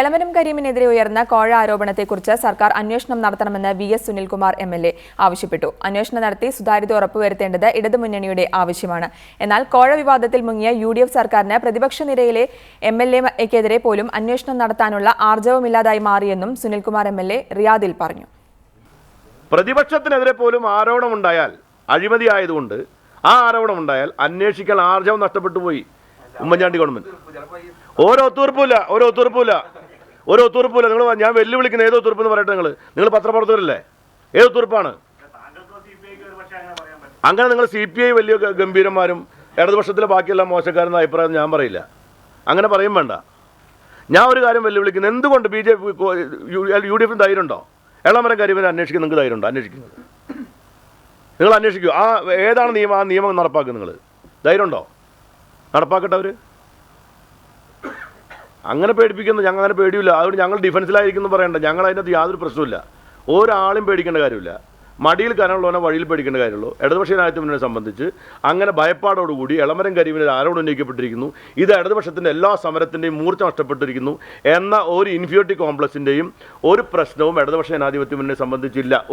എളമരം കരീമിനെതിരെ ഉയർന്ന കോഴ ആരോപണത്തെക്കുറിച്ച് സർക്കാർ അന്വേഷണം നടത്തണമെന്ന് V S Sunilkumar M L A ആവശ്യപ്പെട്ടു. അന്വേഷണം നടത്തി സുതാര്യത ഉറപ്പുവരുത്തേണ്ടത് ഇടതുമുന്നണിയുടെ ആവശ്യമാണ്. എന്നാൽ കോഴ വിവാദത്തിൽ മുങ്ങിയ യു ഡി എഫ് സർക്കാരിന് പ്രതിപക്ഷ നിരയിലെ എം എൽ എക്കെതിരെ പോലും അന്വേഷണം നടത്താനുള്ള ആർജവമില്ലാതായി മാറിയെന്നും സുനിൽകുമാർ എം എൽ എ റിയാദിൽ പറഞ്ഞു. പ്രതിപക്ഷത്തിനെതിരെ പോലും ആരോപണമുണ്ടായാൽ അഴിമതി ആയതുകൊണ്ട് ആ ആരോപണമുണ്ടായാൽ അന്വേഷിക്കാൻ ആർജവം നഷ്ടപ്പെട്ടു പോയി ഉമ്മൻചാണ്ടി ഗവൺമെന്റ്. ഓരോ ഒത്തുതീർപ്പില്ല ഓരോ ഒത്തുതീർപ്പില്ല ഓരോ ഒത്തുറപ്പില്ല നിങ്ങൾ ഞാൻ വെല്ലുവിളിക്കുന്ന ഏതോ ഒത്തുറപ്പ് എന്ന് പറയട്ടെ നിങ്ങൾ നിങ്ങൾ പത്രപ്രവർത്തകരല്ലേ? ഏത് ഒത്തുതീർപ്പാണ്? അങ്ങനെ നിങ്ങൾ സി പി ഐ വലിയ ഗംഭീരന്മാരും ഇടതുപക്ഷത്തിലെ ബാക്കിയെല്ലാം മോശക്കാരെന്ന അഭിപ്രായം ഞാൻ പറയില്ല. അങ്ങനെ പറയും വേണ്ട. ഞാൻ ഒരു കാര്യം വെല്ലുവിളിക്കുന്നു. എന്തുകൊണ്ട് B J P U D എഫിന് ധൈര്യമുണ്ടോ എളമരം കരിവിനെ അന്വേഷിക്കാൻ നിങ്ങൾക്ക് ധൈര്യമുണ്ടോ? അന്വേഷിക്കുന്നത്. നിങ്ങൾ അന്വേഷിക്കൂ. ആ ഏതാണ് നിയമം? ആ നിയമം നടപ്പാക്കുക നിങ്ങൾ ധൈര്യമുണ്ടോ? നടപ്പാക്കട്ടെ അവർ അങ്ങനെ പേടിപ്പിക്കുന്നു ഞങ്ങൾ അങ്ങനെ പേടിയില്ല. അതുകൊണ്ട് ഞങ്ങൾ ഡിഫൻസിലായിരിക്കുന്നു പറയണ്ട. ഞങ്ങൾ അതിനകത്ത് യാതൊരു പ്രശ്നമില്ല ഒരാളും പേടിക്കേണ്ട കാര്യമില്ല. മടിയിൽ കനമുള്ളവനെ വഴിയിൽ പേടിക്കേണ്ട കാര്യമുള്ളൂ. ഇടതുപക്ഷ നായത്വനെ സംബന്ധിച്ച് അങ്ങനെ ഭയപ്പാടോടുകൂടി എളമരം കരിവിനെ ആരോട് ഉന്നയിക്കപ്പെട്ടിരിക്കുന്നു. ഇത് ഇടതുപക്ഷത്തിന്റെ എല്ലാ സമരത്തിന്റെയും മൂർച്ച നഷ്ടപ്പെട്ടിരിക്കുന്നു എന്ന ഒരു ഇൻഫ്യൂരിറ്റി കോംപ്ലക്സിന്റെയും ഒരു പ്രശ്നവും ഇടതുപക്ഷ ജനാധിപത്യ മുന്നണിയെ സംബന്ധിച്ചില്ല.